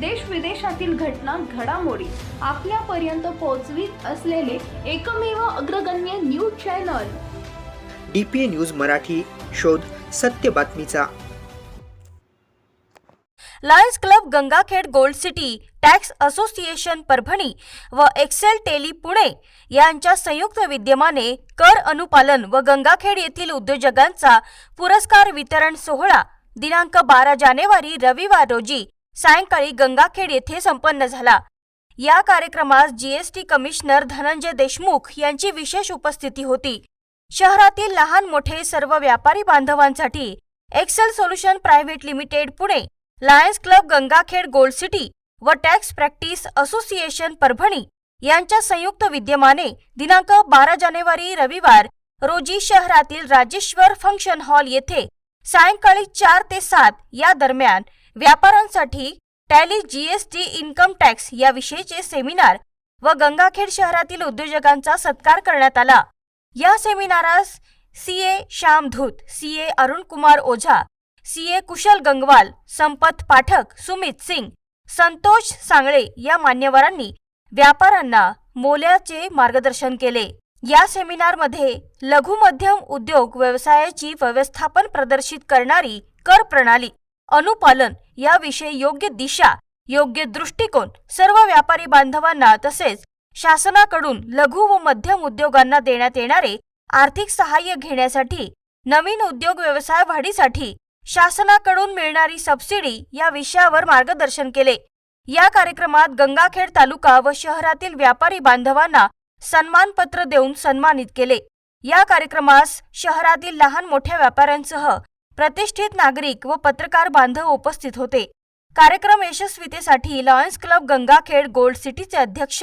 देश विदेशातील घटना घडामोडी आपल्यापर्यंत पोहोचवीत असलेले एकमेव अग्रगण्य news channel. D P A news Marathi शोध सत्य बातमीचा. Lions Club Gangakhed Gold City Tax Association Parbhani व एक्सेल टेली पुणे यांच्या संयुक्त विद्यमाने कर अनुपालन व गंगाखेड येथील उद्योजकांचा पुरस्कार वितरण सोहळा दिनांक बारा जानेवारी रविवार रोजी सायंकाळी गंगाखेड येथे संपन्न झाला. या कार्यक्रमास जीएसटी कमिशनर धनंजय देशमुख यांची विशेष उपस्थिती होती. शहरातील लहान मोठे सर्व व्यापारी बांधवांसाठी Excel Solution Private Limited Pune Lions Club Gangakhed Gold City व टॅक्स प्रॅक्टिस असोसिएशन परभणी यांच्या संयुक्त विद्यमाने दिनांक बारा जानेवारी रविवार रोजी शहरातील राजेश्वर फंक्शन हॉल येथे सायंकाळी चार ते सात या दरम्यान व्यापाऱ्यांसाठी टॅली जीएसटी इन्कम टॅक्स या विषयीचे सेमिनार व गंगाखेड शहरातील उद्योजकांचा सत्कार करण्यात आला. या सेमिनारास C A Shyam Dhoot C A Arun Kumar Ojha C A Kushal Gangwal Sampat Pathak Sumit Singh Santosh Sangle या मान्यवरांनी व्यापाऱ्यांना मोल्याचे मार्गदर्शन केले. या सेमिनारमध्ये लघु मध्यम उद्योग व्यवसायाची व्यवस्थापन प्रदर्शित करणारी कर प्रणाली अनुपालन याविषयी योग्य दिशा योग्य दृष्टिकोन सर्व व्यापारी बांधवांना तसेच शासनाकडून लघु व मध्यम उद्योगांना देण्यात येणारे आर्थिक सहाय्य घेण्यासाठी नवीन उद्योग व्यवसाय वाढीसाठी शासनाकडून मिळणारी सबसिडी या विषयावर मार्गदर्शन केले. या कार्यक्रमात गंगाखेड तालुका व शहरातील व्यापारी बांधवांना सन्मानपत्र देऊन सन्मानित केले. या कार्यक्रमास शहरातील लहान मोठ्या व्यापाऱ्यांसह प्रतिष्ठित नागरिक व पत्रकार बांधव उपस्थित होते. कार्यक्रम यशस्वीतेसाठी लॉयन्स क्लब गंगाखेड गोल्ड सिटीचे अध्यक्ष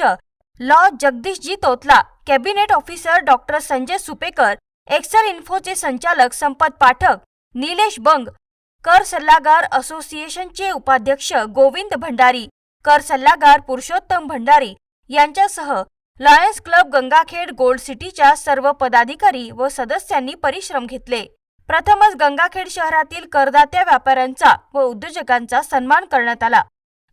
law Jagdishji Totla cabinet officer doctor Sanjay Supekar Excel इन्फोचे संचालक संपत पाठक निलेश बंग कर सल्लागार असोसिएशनचे उपाध्यक्ष गोविंद भंडारी कर सल्लागार पुरुषोत्तम भंडारी यांच्यासह लॉयन्स क्लब गंगाखेड गोल्ड सिटीच्या सर्व पदाधिकारी व सदस्यांनी परिश्रम घेतले. प्रथमच गंगाखेड शहरातील करदात्या व्यापाऱ्यांचा व उद्योजकांचा सन्मान करण्यात आला.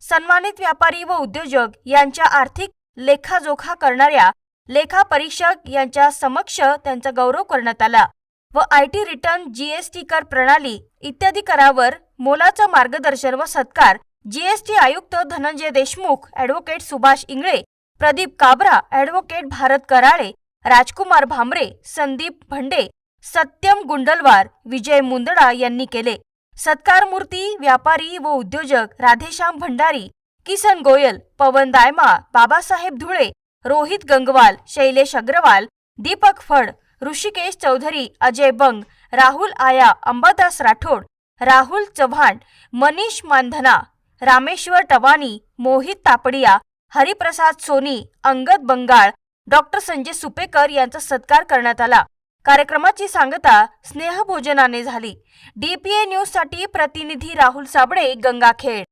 सन्मानित व्यापारी व उद्योजक यांच्या आर्थिक लेखाजोखा करणाऱ्या लेखा परीक्षक यांच्या समक्ष त्यांचा गौरव करण्यात आला व आय टी रिटर्न जीएसटी कर प्रणाली इत्यादी करावर मोलाचं मार्गदर्शन व सत्कार जीएसटी आयुक्त धनंजय देशमुख ॲडव्होकेट सुभाष इंगळे प्रदीप काबरा ॲडव्होकेट भारत कराळे राजकुमार भांबरे संदीप भंडे सत्यम गुंडलवार विजय मुंदडा यांनी केले. सत्कार मूर्ती व्यापारी व उद्योजक राधेश्याम भंडारी किसन गोयल पवन दायमा बाबासाहेब धुळे रोहित गंगवाल शैलेश अग्रवाल दीपक फड ऋषिकेश चौधरी अजय बंग राहुल आया अंबादास राठोड राहुल चव्हाण मनीष मानधना रामेश्वर टवानी मोहित तापडिया हरिप्रसाद सोनी अंगद बंगाळ डॉक्टर संजय सुपेकर यांचा सत्कार करण्यात आला. कार्यक्रमाची सांगता स्नेहभोजनाने झाली. डीपीए न्यूजसाठी प्रतिनिधी राहुल साबळे गंगाखेड.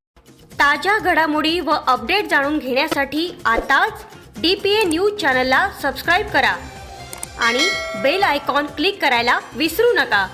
ताज्या घडामोडी व अपडेट जाणून घेण्यासाठी आताच डीपीए न्यूज चॅनलला सबस्क्राईब करा आणि बेल आयकॉन क्लिक करायला विसरू नका.